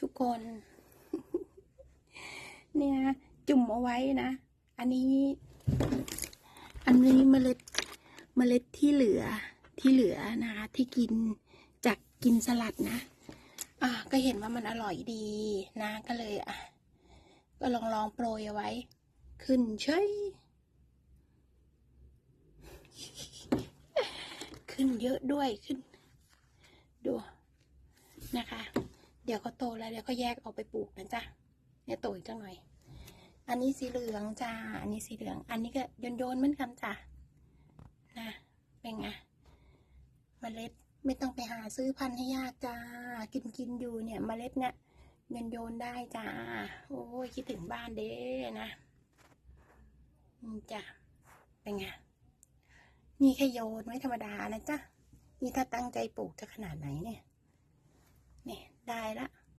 ทุกคน เนี่ย จุ่มเอาไว้นะ อันนี้ อันนี้เมล็ดเมล็ดที่เหลือที่เหลือนะคะที่กินจากกินสลัดนะ อะก็เห็นว่ามันอร่อยดีนะ ก็เลยอะก็ลองลองโปรยเอาไว้ ขึ้นเฉยขึ้นเยอะด้วยขึ้น ดู เดี๋ยวเขาโตแล้วเดี๋ยวก็แยกเอาไปปลูกนะจ๊ะเนี่ยโตอีกจังหน่อย อันนี้สีเหลืองจ้า อันนี้สีเหลือง อันนี้ก็โยนโยนเหมือนกันจ้ะนะเป็นไงเมล็ดไม่ต้องไปหาซื้อพันธุ์ให้ยากจ้า กินกินอยู่เนี่ยเมล็ดเนี่ยโยนโยนได้จ้า โอ้ยคิดถึงบ้านเด้นะจ้ะเป็นไงนี่แค่โยนไม่ธรรมดานะจ๊ะนี่ถ้าตั้งใจปลูกจะขนาดไหนเนี่ย